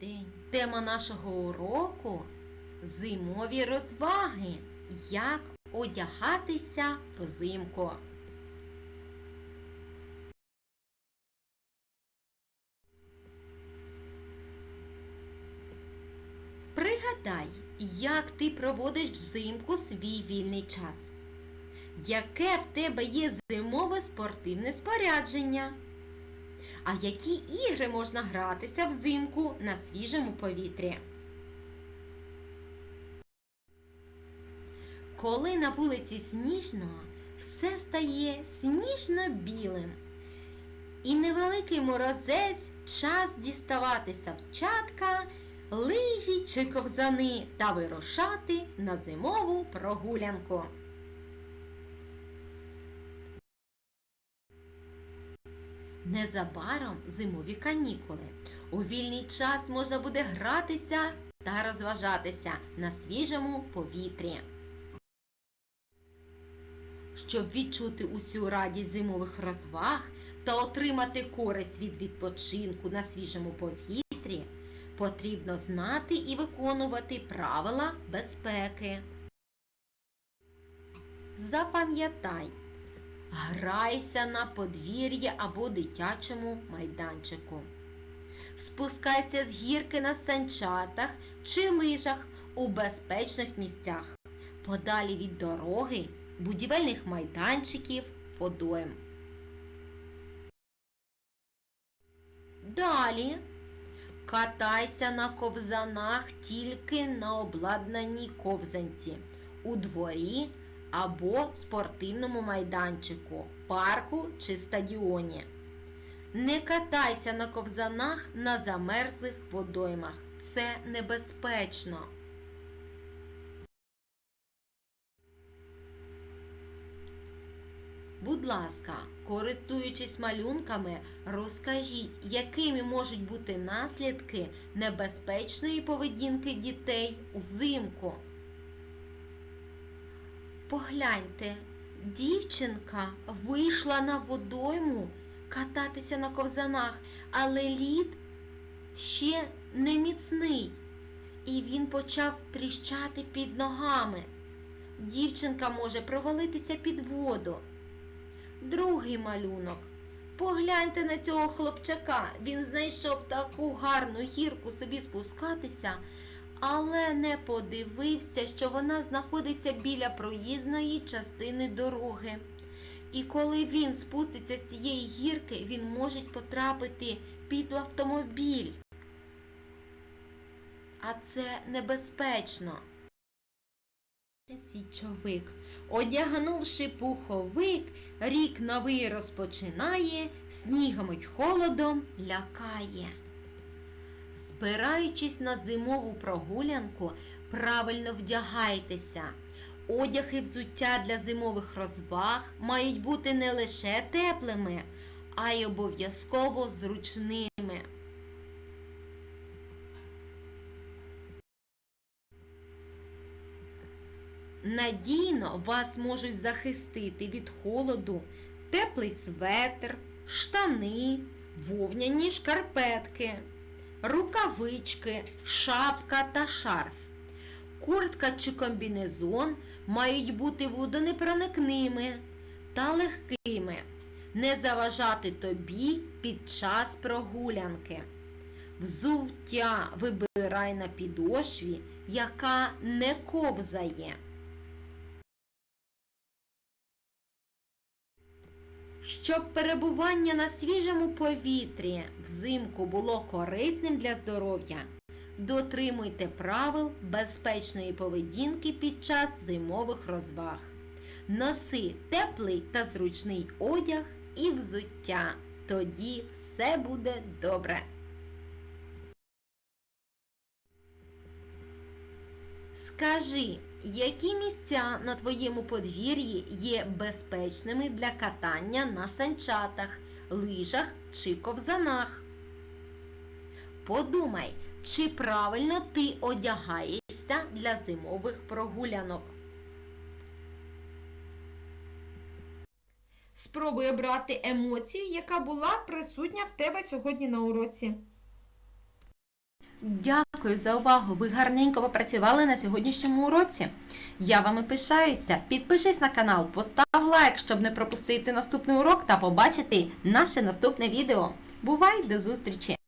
день. Тема нашого уроку зимові розваги. Як одягатися взимку. Пригадай, як ти проводиш взимку свій вільний час. Яке в тебе є зимове спортивне спорядження? А які ігри можна гратися взимку на свіжому повітрі? Коли на вулиці сніжно, все стає сніжно-білим. І невеликий морозець час діставати савчатка, лижі чи ковзани та вирушати на зимову прогулянку. Незабаром зимові канікули. У вільний час можна буде гратися та розважатися на свіжому повітрі. Щоб відчути усю радість зимових розваг та отримати користь від відпочинку на свіжому повітрі, потрібно знати і виконувати правила безпеки. Запам'ятай, Грайся на подвір'ї або дитячому майданчику. Спускайся з гірки на санчатах чи лижах у безпечних місцях, подалі від дороги, будівельних майданчиків, водойм. Далі катайся на ковзанах тільки на обладнаній ковзанці у дворі або спортивному майданчику, парку чи стадіоні. Не катайся на ковзанах на замерзлих водоймах. Це небезпечно. Будь ласка, користуючись малюнками, розкажіть, якими можуть бути наслідки небезпечної поведінки дітей узимку. Погляньте, дівчинка вийшла на водойму кататися на ковзанах, але лід ще не міцний, і він почав тріщати під ногами. Дівчинка може провалитися під воду. Другий малюнок. Погляньте на цього хлопчака. Він знайшов таку гарну гірку собі спускатися, але не подивився, що вона знаходиться біля проїзної частини дороги. І коли він спуститься з цієї гірки, він може потрапити під автомобіль. А це небезпечно. Січовик. Одягнувши пуховик, рік новий розпочинає, снігом й холодом лякає. Збираючись на зимову прогулянку, правильно вдягайтеся. Одяг і взуття для зимових розваг мають бути не лише теплими, а й обов'язково зручними. Надійно вас можуть захистити від холоду теплий светр, штани, вовняні шкарпетки, рукавички, шапка та шарф. Куртка чи комбінезон мають бути водонепроникними та легкими, не заважати тобі під час прогулянки. Взуття вибирай на підошві, яка не ковзає. Щоб перебування на свіжому повітрі взимку було корисним для здоров'я, дотримуйте правил безпечної поведінки під час зимових розваг. Носи теплий та зручний одяг і взуття. Тоді все буде добре. Скажи, які місця на твоєму подвір'ї є безпечними для катання на санчатах, лижах чи ковзанах? Подумай, чи правильно ти одягаєшся для зимових прогулянок. Спробуй обрати емоцію, яка була присутня в тебе сьогодні на уроці. Дякую за увагу. Ви гарненько попрацювали на сьогоднішньому уроці. Я вами пишаюся. Підпишись на канал, постав лайк, щоб не пропустити наступний урок та побачити наше наступне відео. Бувай до зустрічі!